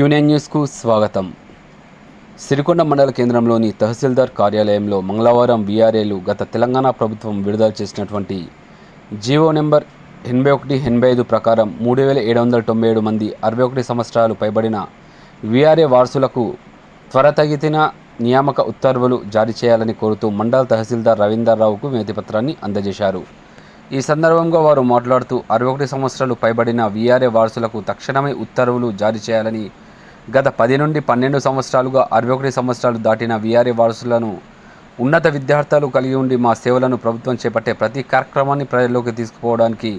Quinine న్యూస్కు స్వాగతం. సిరికొండ మండల కేంద్రంలోని తహసీల్దార్ కార్యాలయంలో మంగళవారం వీఆర్ఏలు గత తెలంగాణ ప్రభుత్వం విడుదల చేసినటువంటి జీవో నెంబర్ ఎనభై ఒకటి ఎనభై ఐదు ప్రకారం మూడు వేల ఏడు వందల తొంభై ఏడు మంది అరవై ఒకటి సంవత్సరాలు పైబడిన వీఆర్ఏ వారసులకు త్వరతగితిన నియామక ఉత్తర్వులు జారీ చేయాలని కోరుతూ మండల తహసీల్దార్ రవీందర్ రావుకు వినతిపత్రాన్ని అందజేశారు. ఈ సందర్భంగా వారు మాట్లాడుతూ అరవై ఒకటి సంవత్సరాలు పైబడిన వీఆర్ఏ వారసులకు తక్షణమే ఉత్తర్వులు జారీ చేయాలని గత పది నుండి పన్నెండు సంవత్సరాలుగా అరవై ఒకటి సంవత్సరాలు దాటిన వీఆర్ఏ వారసులను ఉన్నత విద్యార్థులు కలిగి ఉండి మా సేవలను ప్రభుత్వం చేపట్టే ప్రతి కార్యక్రమాన్ని ప్రజల్లోకి తీసుకుపోవడానికి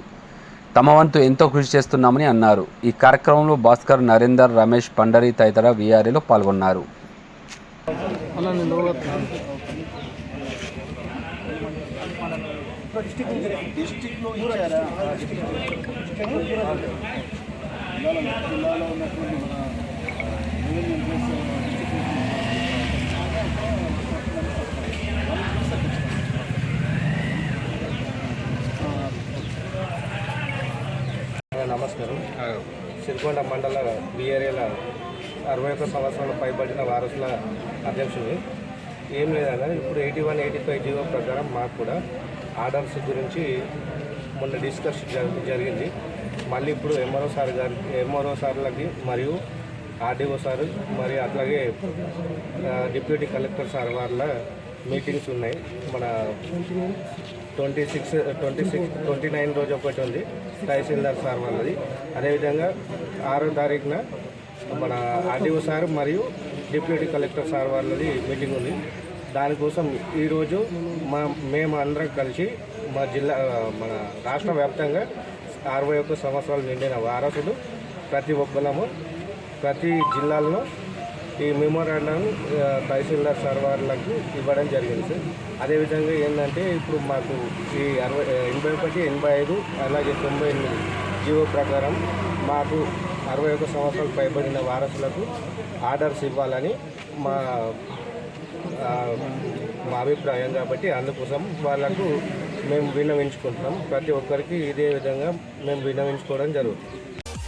తమ వంతు ఎంతో కృషి చేస్తున్నామని అన్నారు. ఈ కార్యక్రమంలో భాస్కర్ నరేందర్ రమేష్ పండరి తదితర వీఆర్ఏలో పాల్గొన్నారు. ఇచ్చారా? జిల్లాలో ఉన్నటువంటి నమస్కారం. సిరికొండ మండల బిఆర్ఏల అరవై ఒక్క సంవత్సరాల పైబడిన వారసుల అధ్యక్షుడు ఏం లేదన్నా ఇప్పుడు eighty one eighty five GO ప్రకారం మాకు కూడా ఆర్డర్స్ గురించి మొన్న డిస్కస్ జరి- జరిగింది. మళ్ళీ ఇప్పుడు ఎంఆర్ఓ సార్ గారి ఎంఆర్ఓ సార్లకి మరియు ఆర్డీఓ సార్ మరియు అట్లాగే డిప్యూటీ కలెక్టర్ సార్ వాళ్ళ మీటింగ్స్ ఉన్నాయి. మన twenty six twenty six twenty nine రోజు ఒకటి ఉంది. తహసీల్దార్ సార్ వాళ్ళది. అదేవిధంగా ఆరో తారీఖున మన ఆర్డీఓ సార్ మరియు డిప్యూటీ కలెక్టర్ సార్ వాళ్ళది మీటింగ్ ఉంది. దానికోసం ఈరోజు మా మేము అందరం కలిసి మా జిల్లా మన రాష్ట్ర వ్యాప్తంగా అరవై ఒక్క సంవత్సరాలు నిండిన వారసులు ప్రతి ఒక్కరము ప్రతి జిల్లాలో ఈ మెమోరాండం తహసీల్దార్ సార్ ఇవ్వడం జరిగింది సార్. అదేవిధంగా ఏంటంటే ఇప్పుడు మాకు ఈ అరవై ఎనభై ఒకటి ఎనభై ఐదు అలాగే తొంభై ఎనిమిది జీవో ప్రకారం మాకు అరవై ఒక సంవత్సరాలు పైబడిన వారసులకు ఆర్డర్స్ ఇవ్వాలని మా మా అభిప్రాయం కాబట్టి అందుకోసం వాళ్ళకు మేము విన్నవించుకుంటున్నాం. ప్రతి ఒక్కరికి ఇదే విధంగా మేము విన్నవించుకోవడం జరుగుతుంది.